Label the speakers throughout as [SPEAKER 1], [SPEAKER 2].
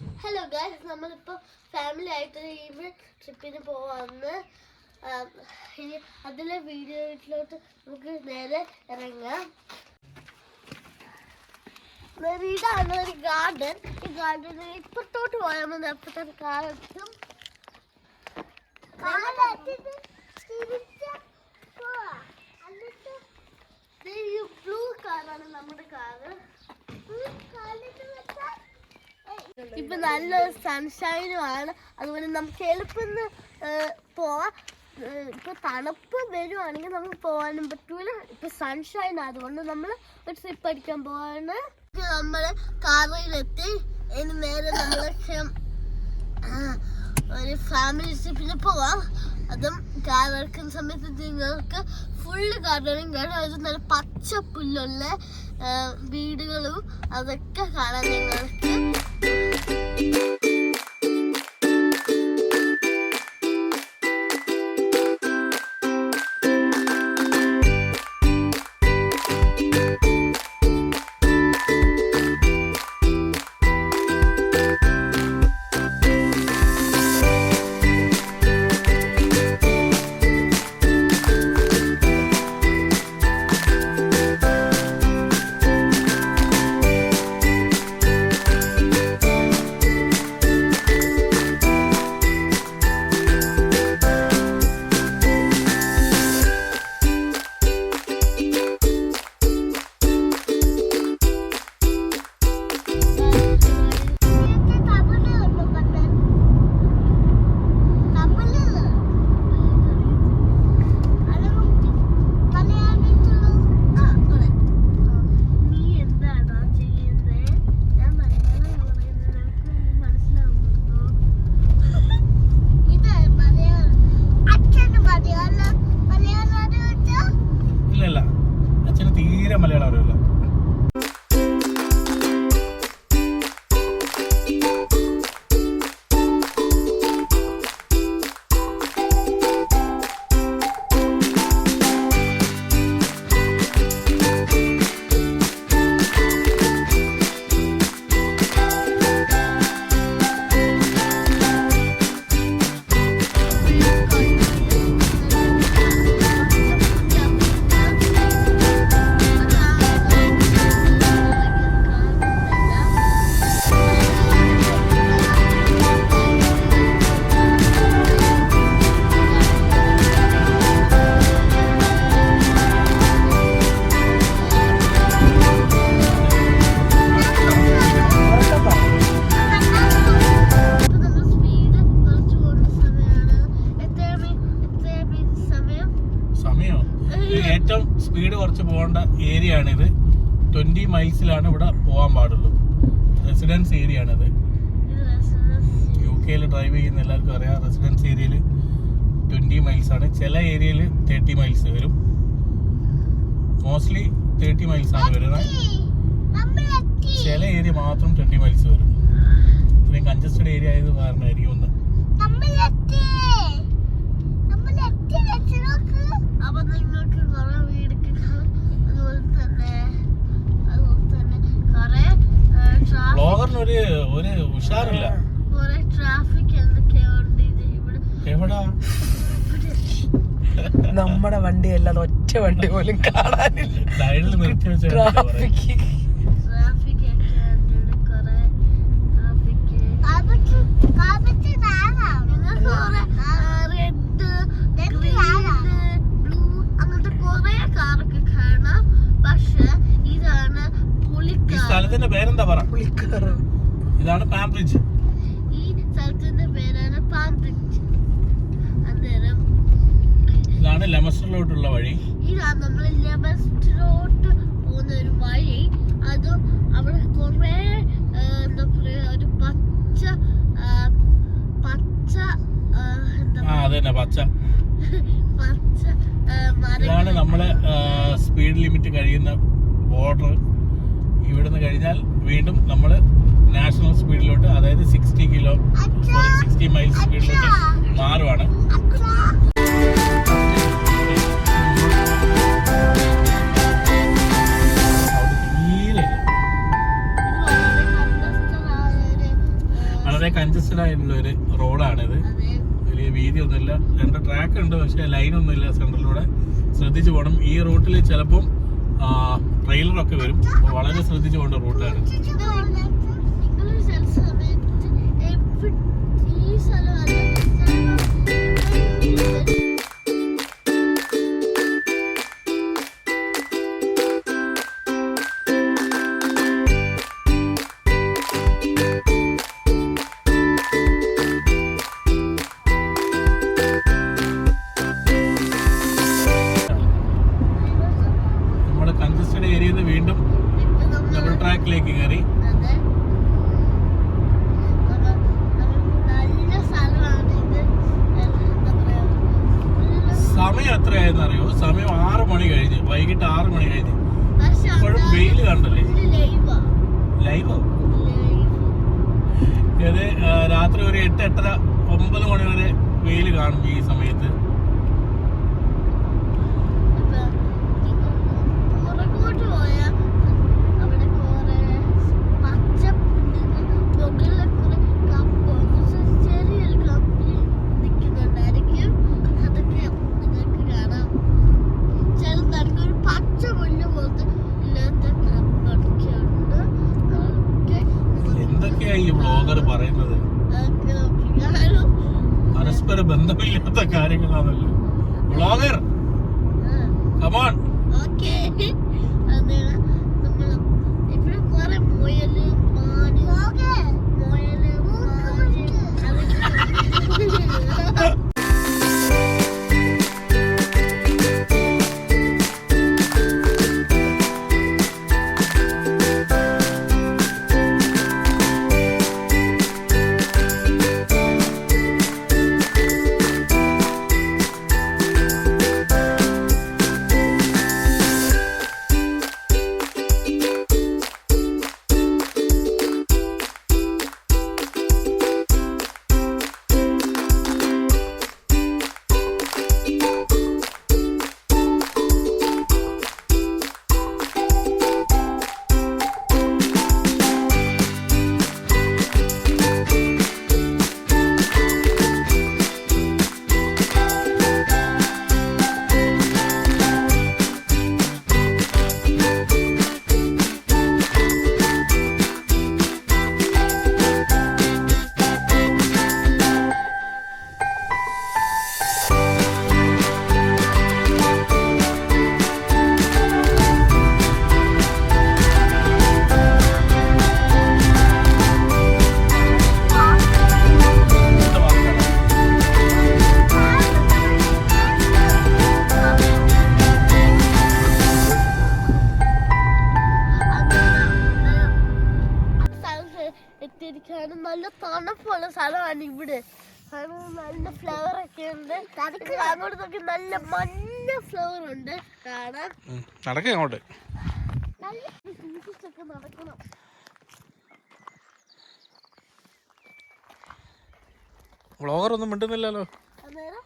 [SPEAKER 1] Hello guys നമ്മളിപ്പോൾ family ആയിട്ട് ഈ ട്രിപ്പിന് പോവാന്ന്. ഇനി അതിലെ വീഡിയോയിലോട്ട് നമുക്ക് നേരെ ഇറങ്ങാം. ഇതാണ് ഒരു ഗാർഡൻ ഈ ഗാർഡനിൽ ഇപ്പത്തോട്ട് പോയാൽ മതി. അപ്പത്തെ കാലത്തും ബ്ലൂ കാറാണ് നമ്മുടെ കാറ്. ഇപ്പൊ നല്ല സൺഷൈനും ആണ് അതുപോലെ നമുക്ക് എളുപ്പം പോവാം. ഇപ്പൊ തണുപ്പ് വരുവാണെങ്കിൽ നമുക്ക് പോകാനും പറ്റൂല. ഇപ്പൊ സൺഷൈൻ അതുകൊണ്ട് നമ്മൾ ഒരു ട്രിപ്പ് അടിക്കാൻ പോവാണ്. നമ്മൾ കാറിലെത്തി ഇനി നേരെ നമ്മൾ ഒരു ഫാമിലി ട്രിപ്പിന് പോവാം. അതും കാറിറക്കുന്ന സമയത്ത് നിങ്ങൾക്ക് ഫുള്ള് ഗാർഡനും കാണാം അത് നല്ല പച്ച പുല്ലുള്ള വീടുകളും അതൊക്കെ കാണാൻ നിങ്ങൾക്ക്.
[SPEAKER 2] you തീരെ മലയാളം അറിയില്ല.
[SPEAKER 1] സ്പീഡ് കുറച്ച്
[SPEAKER 2] പോകേണ്ട ഏരിയ ആണിത് ട്വന്റി മൈൽസിലാണ് ഇവിടെ പോകാൻ പാടുള്ളൂ. റെസിഡൻസ് ഏരിയ ആണിത്. യു കെയിൽ ഡ്രൈവ് ചെയ്യുന്ന എല്ലാവർക്കും അറിയാം. റെസിഡൻസ് ഏരിയയിൽ ട്വന്റി മൈൽസ് ആണ് ചില ഏരിയയിൽ തേർട്ടി മൈൽസ് വരും. മോസ്റ്റ്ലി തേർട്ടി ആണ് വരുന്നത്. ചില ഏരിയ മാത്രം ട്വന്റി മൈൽസ് വരും. ഇത്രയും കൺജസ്റ്റഡ് ഏരിയ ആയത് കാരണമായിരിക്കും ഒന്ന്.
[SPEAKER 1] അപ്പൊ നിങ്ങൾക്ക് കുറെ വീടൊക്കെ അതുപോലെ തന്നെ അതുപോലെ തന്നെ കുറെ
[SPEAKER 2] ഒരു ഒരു ഉഷാറില്ല.
[SPEAKER 1] കുറെ ട്രാഫിക് എന്തൊക്കെയോ ഉണ്ട് ഇത് ഇവിടെ.
[SPEAKER 2] എവിടാ?
[SPEAKER 3] നമ്മുടെ വണ്ടി അല്ലാതെ ഒറ്റ വണ്ടി പോലും കാണാനില്ല. ട്രാഫിക്
[SPEAKER 1] ട്രാഫിക് ഒക്കെ ഉണ്ട് ഇവിടെ കുറെ ട്രാഫിക് റെഡ് ഗ്രീൻ ബ്ലൂ അങ്ങനത്തെ കുറെ കാറൊക്കെ കാണാം പക്ഷെ ഇതാണ്
[SPEAKER 2] ഈ
[SPEAKER 1] പുളിക്കാർ
[SPEAKER 2] സ്ഥലത്തിന്റെ പേരെന്താ പറ? ഇതാണ് പാംബ്രിഡ്ജ്
[SPEAKER 1] ഈ സ്ഥലത്തിന്റെ പേരാണ് അന്നേരം
[SPEAKER 2] ഇതാണ് ലെമസ്റ്ററിലോട്ടുള്ള വഴി.
[SPEAKER 1] ഇതാണ് നമ്മൾ പോകുന്ന ഒരു വഴി. അതും അവിടെ കുറേ എന്താ പറയാ ഒരു പച്ച പച്ച ആ,
[SPEAKER 2] പച്ച.
[SPEAKER 1] പച്ച
[SPEAKER 2] ഇതാണ് നമ്മളെ സ്പീഡ് ലിമിറ്റ് കഴിയുന്ന ബോർഡർ ഇവിടുന്ന് കഴിഞ്ഞാൽ വീണ്ടും നമ്മൾ നാഷണൽ സ്പീഡിലോട്ട് അതായത് സിക്സ്റ്റി കിലോ സിക്സ്റ്റി മൈൽസ് സ്പീഡിലോട്ട് മാറുവാണ്.
[SPEAKER 1] വളരെ
[SPEAKER 2] കൺജസ്റ്റഡ് ആയിട്ടുള്ള ഒരു റോഡാണിത്.
[SPEAKER 1] വലിയ
[SPEAKER 2] വലിയ വീതിയൊന്നുമില്ല. രണ്ട് ട്രാക്ക് ഉണ്ട് പക്ഷേ ലൈനൊന്നുമില്ല സെൻട്രലിലൂടെ ശ്രദ്ധിച്ചു പോകണം ഈ റൂട്ടിൽ ചിലപ്പം ട്രെയിലറൊക്കെ വരും. വളരെ ശ്രദ്ധിച്ചു പോകേണ്ട റൂട്ടാണ്
[SPEAKER 1] ഈ സ്ഥലമല്ല
[SPEAKER 2] കമ്പൊക്കെ ഈ സമയത്ത്? എന്തൊക്കെയാ ഈ ബ്ലോഗർ പറയുന്നത്? പരസ്പര ബന്ധമില്ലാത്ത കാര്യങ്ങളാണല്ലോ. Vlogger come on
[SPEAKER 1] okay. അതാണ് നമ്മൾ ഇവിടെ കുറെ മുയൽ എത്തിയിരിക്കാനും നല്ല തണുപ്പുള്ള സ്ഥലമാണ് ഇവിടെ. കാരണം നല്ല ഫ്ലവർ ഒക്കെ ഉണ്ട്. അങ്ങോട്ട് നോക്കി നല്ല മഞ്ഞ ഫ്ലവർ ഉണ്ട്. കാണാൻ
[SPEAKER 2] നടക്കുക അങ്ങോട്ട്.
[SPEAKER 1] നല്ല സൂക്ഷിച്ചൊക്കെ നടക്കണം.
[SPEAKER 2] വ്ളോഗർ ഒന്നും മിണ്ടുന്നില്ലല്ലോ.
[SPEAKER 1] അന്നേരം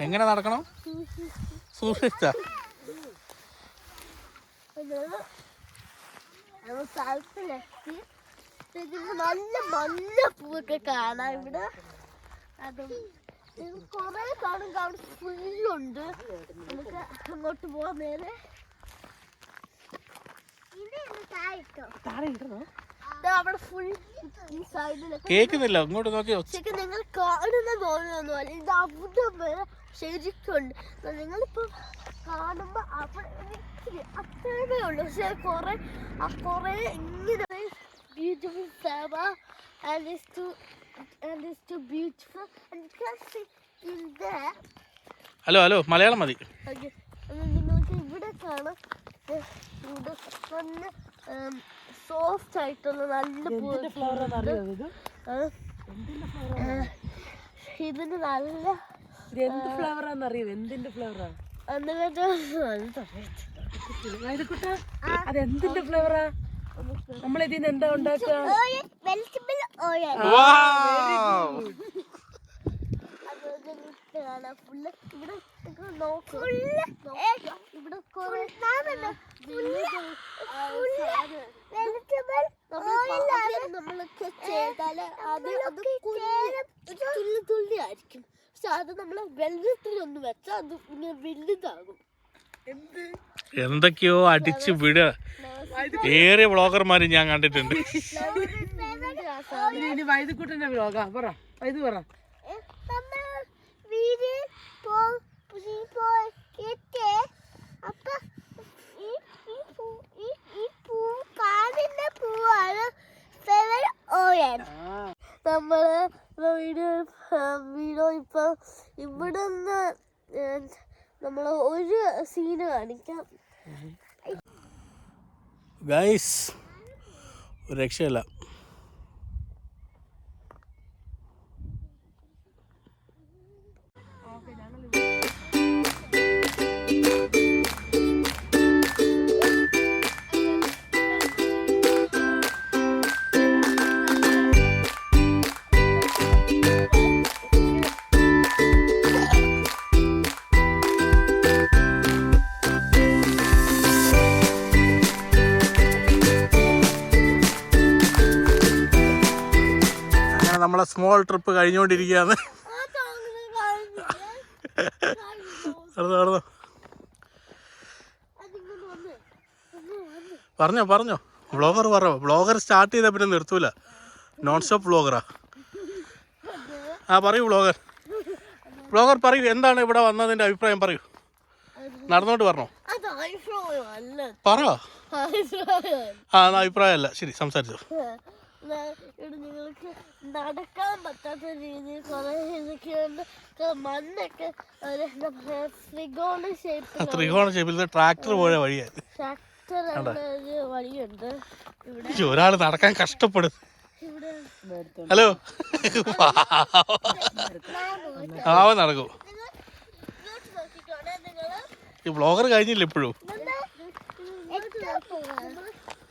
[SPEAKER 2] എങ്ങനെ നടക്കണം?
[SPEAKER 1] സൂക്ഷിച്ച്? സ്ഥലത്തിലെത്തി. നല്ല മഞ്ഞ പൂവൊക്കെ കാണാം ഇവിടെ. അതും കുറെ കാണും. അവിടെ ഫുള്ളുണ്ട് നമുക്ക് അങ്ങോട്ട് പോവാൻ നേരെ.
[SPEAKER 3] താഴെ താഴെ
[SPEAKER 1] ദാ
[SPEAKER 2] കേൾക്കുന്നില്ല അങ്ങോട്ട് നോക്കി.
[SPEAKER 1] ശരിക്കും നിങ്ങൾ കാണുന്ന തോന്നുന്നൊന്നുമല്ല ഇത് അവിടെ വരെ ശരിക്കുണ്ട്. നിങ്ങളിപ്പോ കാണുമ്പോ അവിടെ അത്രേ ഉള്ളൂ. പക്ഷെ കുറെ കുറെ ഇങ്ങനെ beautiful flower and it's too and it's too beautiful and you can see in there.
[SPEAKER 2] Hello hello. Malayalam മതി.
[SPEAKER 1] നിങ്ങൾക്ക് ഇവിടെ കാണാം. ഇവിടെ നല്ല സോഫ്റ്റ് ആയിട്ടുള്ള നല്ല.
[SPEAKER 3] അറിയോ
[SPEAKER 1] ഇതിന് നല്ല
[SPEAKER 3] എന്ത് ഫ്ലവർ ആണെന്നറിയോ എന്തിന്റെ ഫ്ലവറാ അതെന്തിന്റെ ഫ്ലവറാ നമ്മൾ ഇതിന് എന്താ ഉണ്ടാക്കുക
[SPEAKER 1] ഇവിടെ നമ്മളൊക്കെ ചെയ്താൽ അത് അത് തുള്ളി തുള്ളി ആയിരിക്കും. പക്ഷെ അത് നമ്മൾ വെള്ളത്തിലൊന്ന് വെച്ചാൽ അത് ഇങ്ങനെ വലുതാകും.
[SPEAKER 2] എന്തൊക്കെയോ അടിച്ച് വിടുക ഏറെ വ്ളോഗർമാര് ഞാൻ കണ്ടിട്ടുണ്ട്.
[SPEAKER 3] വൈദ്യക്കുട്ടന്റെ വ്ലോഗാ പറ വൈദ്യ പറ.
[SPEAKER 1] നമ്മൾ വീഡിയോ ഇപ്പൊ ഇപ്പൊ നിന്ന് നമ്മൾ ഒരു സീന് കാണിക്കാം.
[SPEAKER 2] ഗൈസ് രക്ഷയില്ല. സ്മോൾ ട്രിപ്പ് കഴിഞ്ഞുകൊണ്ടിരിക്കുകയാണ്? നടന്നോ നടന്നോ.
[SPEAKER 1] വന്ന്
[SPEAKER 2] പറഞ്ഞോ പറഞ്ഞോ. ബ്ലോഗർ പറഞ്ഞോ. ബ്ലോഗർ സ്റ്റാർട്ട് ചെയ്ത പിന്നെ നിർത്തൂല. നോൺ സ്റ്റോപ്പ് ബ്ലോഗറാ ആ പറയൂ ബ്ലോഗർ ബ്ലോഗർ പറയൂ എന്താണ് ഇവിടെ വന്നതിന്റെ അഭിപ്രായം പറയൂ. നടന്നോട്ട് പറഞ്ഞോ. പറ. ആ അഭിപ്രായം അഭിപ്രായമല്ല. ശരി സംസാരിച്ചോ.
[SPEAKER 1] നിങ്ങൾക്ക് നടക്കാൻ പറ്റാത്ത രീതിയിൽ കുറെ ഇതൊക്കെയുണ്ട് മണ്ണൊക്കെ ഒരു എന്താ ത്രികോണ ഷേപ്പ്
[SPEAKER 2] ത്രികോണ ഷേപ്പിൽ ട്രാക്ടർ പോയ വഴിയാണ്
[SPEAKER 1] ട്രാക്ടർ ഒരു വഴിയുണ്ട്. ഇവിടെ
[SPEAKER 2] ഈ ഒരാൾ നടക്കാൻ കഷ്ടപ്പെടും ഹലോ. ആവ നടക്കൂ. ഈ ബ്ലോഗർ കഴിഞ്ഞില്ല ഇപ്പോഴും?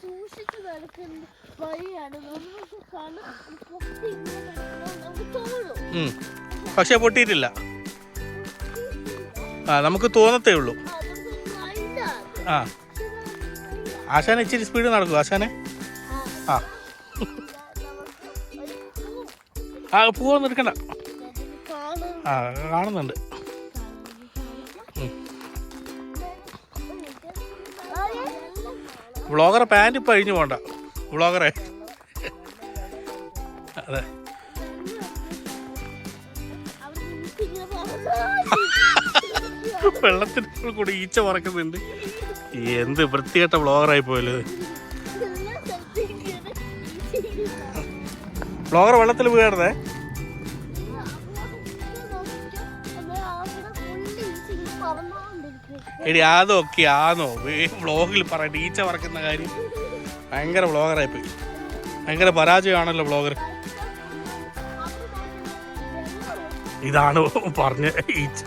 [SPEAKER 1] സൂക്ഷിച്ചു നടക്കുന്ന
[SPEAKER 2] പക്ഷെ പൊട്ടിയിട്ടില്ല. ആ നമുക്ക് തോന്നത്തേ ഉള്ളൂ. ആ ആശാനെ ഇച്ചിരി സ്പീഡ് നടക്കൂ ആശാനെ. ആ. ആ. പൂവൊന്നും എടുക്കണ്ട. ആ കാണുന്നുണ്ട്. വ്ളോഗറെ പാന്റ് ഇപ്പം അഴിഞ്ഞു പോണ്ട വ്ളോഗറെ അതെ. വെള്ളത്തിന് കൂടെ ഈച്ച പറക്കുന്നുണ്ട്. എന്ത് വൃത്തികെട്ട വ്ളോഗറായി പോയത് വ്ളോഗർ വെള്ളത്തിൽ വീഴണേ എടി അതൊക്കെ ആണോ വ്ളോഗിൽ പറയണ്ട ഈച്ച പറക്കുന്ന കാര്യം. ഭയങ്കര വ്ളോഗറായി പോയി ഭയങ്കര പരാജയമാണല്ലോ വ്ളോഗർ. ഇതാണ് പറഞ്ഞ ഈച്ച